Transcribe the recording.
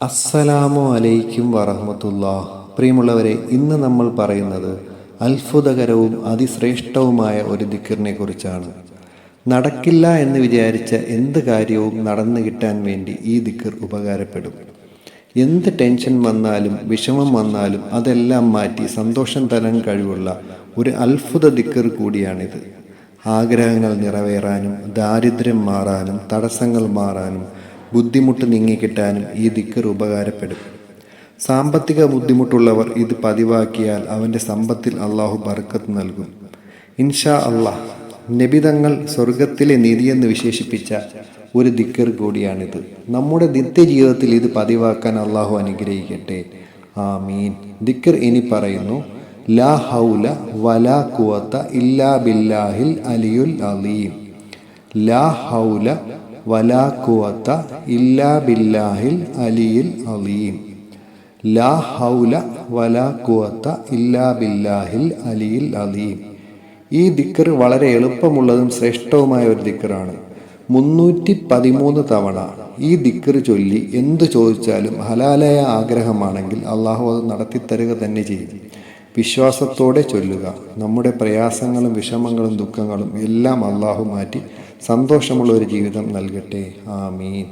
അസ്സലാമു അലൈക്കും വറഹമത്തുള്ള പ്രിയമുള്ളവരെ ഇന്ന് നമ്മൾ പറയുന്നത് അത്ഭുതകരവും അതിശ്രേഷ്ഠവുമായ ഒരു ദിക്കറിനെ കുറിച്ചാണ്. നടക്കില്ല എന്ന് വിചാരിച്ച എന്ത് കാര്യവും നടന്നു കിട്ടാൻ വേണ്ടി ഈ ദിക്കർ ഉപകാരപ്പെടും. എന്ത് ടെൻഷൻ വന്നാലും വിഷമം വന്നാലും അതെല്ലാം മാറ്റി സന്തോഷം തരാൻ കഴിവുള്ള ഒരു അത്ഭുത ദിക്കർ കൂടിയാണിത്. ആഗ്രഹങ്ങൾ നിറവേറാനും ദാരിദ്ര്യം മാറാനും തടസ്സങ്ങൾ മാറാനും ബുദ്ധിമുട്ട് നീങ്ങിക്കിട്ടാനും ഈ ദിക്കർ ഉപകാരപ്പെടും. സാമ്പത്തിക ബുദ്ധിമുട്ടുള്ളവർ ഇത് പതിവാക്കിയാൽ അവന്റെ സമ്പത്തിൽ അള്ളാഹു ബർക്കത്ത് നൽകും. ഇൻഷാ അള്ളാഹ് നബിതങ്ങൾ സ്വർഗത്തിലെ നിധിയെന്ന് വിശേഷിപ്പിച്ച ഒരു ദിക്കർ കൂടിയാണിത്. നമ്മുടെ നിത്യജീവിതത്തിൽ ഇത് പതിവാക്കാൻ അള്ളാഹു അനുഗ്രഹിക്കട്ടെ. ആമീൻ. ദിക്കർ ഇനി പറയുന്നു ലാ ഹൗല വലാ കുവത്ത ഇല്ലാ ബില്ലാഹിൽ അലിയുൽ അലീം. ലാ ഹൗല വലാ കുവത്ത ഇല്ലാ ബില്ലാഹിൽ അലിയിൽ അലീം. ലാ ഹൗല വലാ കുവത്ത ഇല്ലാ ബില്ലാഹിൽ അലിയിൽ അലീം. ഈ ദിക്കർ വളരെ എളുപ്പമുള്ളതും ശ്രേഷ്ഠവുമായ ഒരു ദിക്കറാണ്. മുന്നൂറ്റി പതിമൂന്ന് തവണ ഈ ദിക്കർ ചൊല്ലി എന്തു ചോദിച്ചാലും ഹലാലായ ആഗ്രഹമാണെങ്കിൽ അള്ളാഹു അത് നടത്തിത്തരുക തന്നെ ചെയ്യും. വിശ്വാസത്തോടെ ചൊല്ലുക. നമ്മുടെ പ്രയാസങ്ങളും വിഷമങ്ങളും ദുഃഖങ്ങളും എല്ലാം അള്ളാഹു മാറ്റി സന്തോഷമുള്ള ഒരു ജീവിതം നൽകട്ടെ. ആമീൻ.